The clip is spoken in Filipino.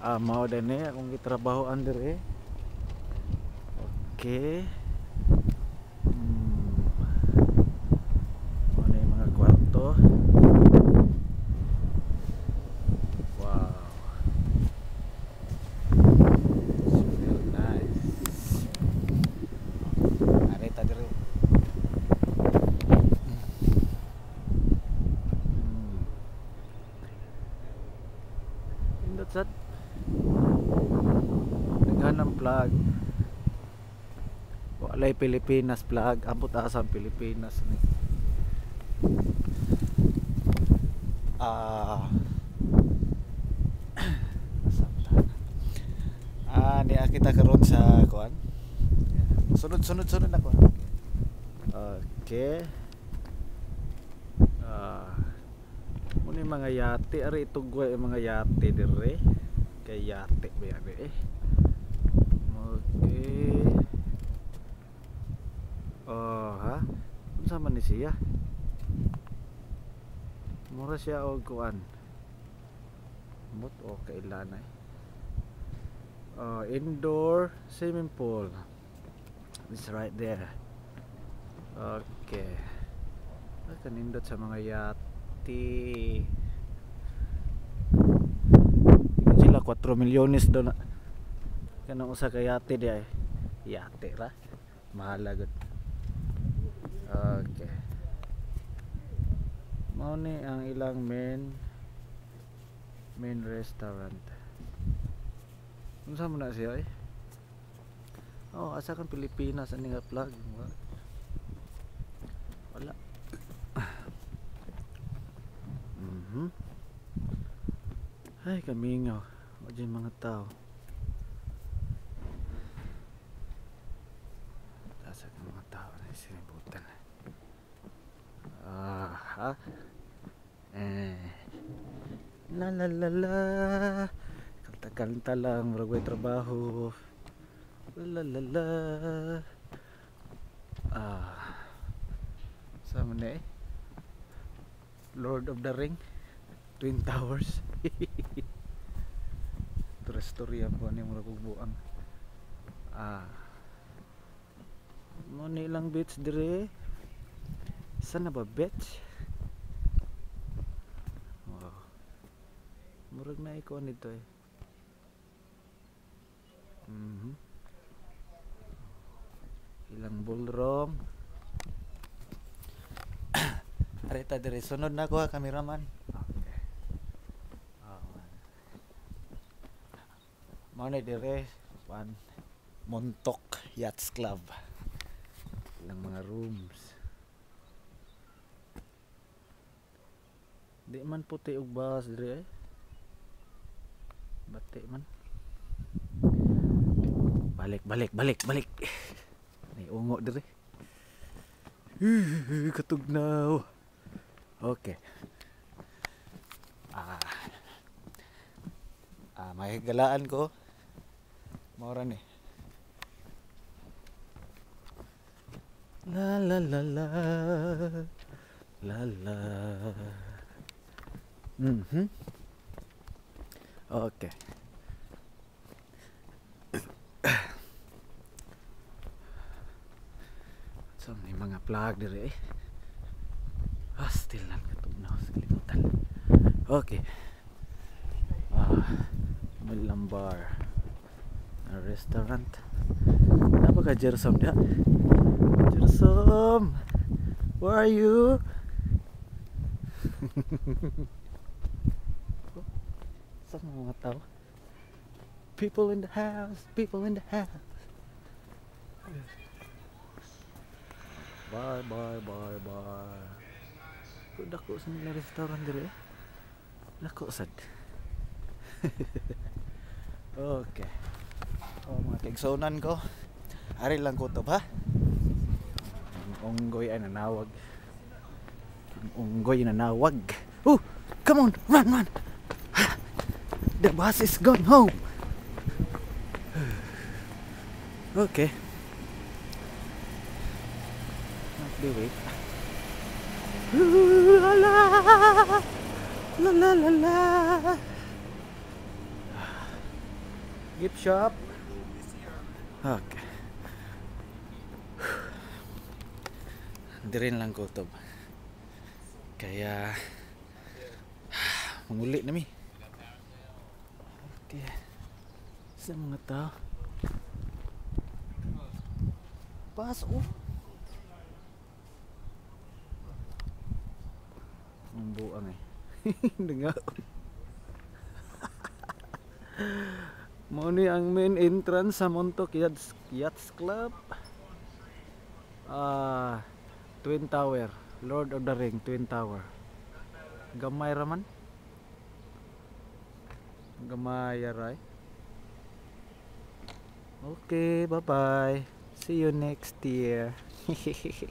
Ah, mao din eh akong gitrabaho under eh. Okay. Hmm. Ano yung mga kwarto? Naghanang plug. Walay Pilipinas plug. Ambot asang Pilipinas ni. Ah. Ah, niya kita karon sa kuan. Sunod sunod sunod na kuan. Okay. Ah. Yung mga yate, ari itugway mga yate dire. Kay yate ba eh. Oh, ha? Unsa man ni siya? Mura siya og kuan. Mut o kailan ay. Uh, indoor swimming pool. It's right there. Okay. Ay, kanindot sa mga yate. Ikan sila 4 milyones do na. Kanang usa ka yate di ay. Yate ra. Mahala gud. Okay. Mao ni ang ilang main main restaurant. Unsa man na siya eh? Oh, asa kan Pilipinas ani nga? Wa- Wala. Mhm. Ay, kamingaw. Wa dyan mga tao. Asa ka mga tao na sinibutan. Ah, ha? La la la la. Kanta-kanta lang, murag way trabaho. La la la. Ah. Sa man eh? Lord of the Ring Twin Towers Ito storya po ni murag ug buang Ah Mo ni ilang beach dire Sana ba beach Wow Murag na ikaw nito eh Mhm Ilang ballroom Arita dire sunod na ko ha cameraman. Okay. Oh. Mao ni dire pan Montok Yachts Club. Ilang mga rooms. Di man puti og bahas dire eh. Bati man. Balik, balik, balik, balik. May ungo dire. Katugnaw. Okay. Ah. Ah, may galaan ko. Mora ni. La la la la. La la. Mhm. Okay. So, may mga plug dire eh. Ah, still lang sa kalimutan. Okay. Ah, Milam Bar. A restaurant. Napaka Jersom dia. Jersom. Where are you? Saan ang mga tao? People in the house, people in the house. Bye, bye, bye, bye. Kung dako sa mga restaurant dire. Dako sad. okay. Oh, mga kaigsonan ko. Ari lang ko to ba? Unggoy ay nanawag. Unggoy nanawag. Oh, come on, run, run. The bus is gone home. Okay. Not Be wait. La la la la la la. Gift shop. Okay. Hindi rin lang kutob. Kaya manguli na mi. Okay. Sa mga tao. Pas oh. Ang eh. Nga. Mo ni ang main entrance sa Montauk Yachts, Yachts Club. Ah, Twin Tower. Lord of the Ring, Twin Tower. Gamay raman. Gamay ray. Okay, bye-bye. See you next year.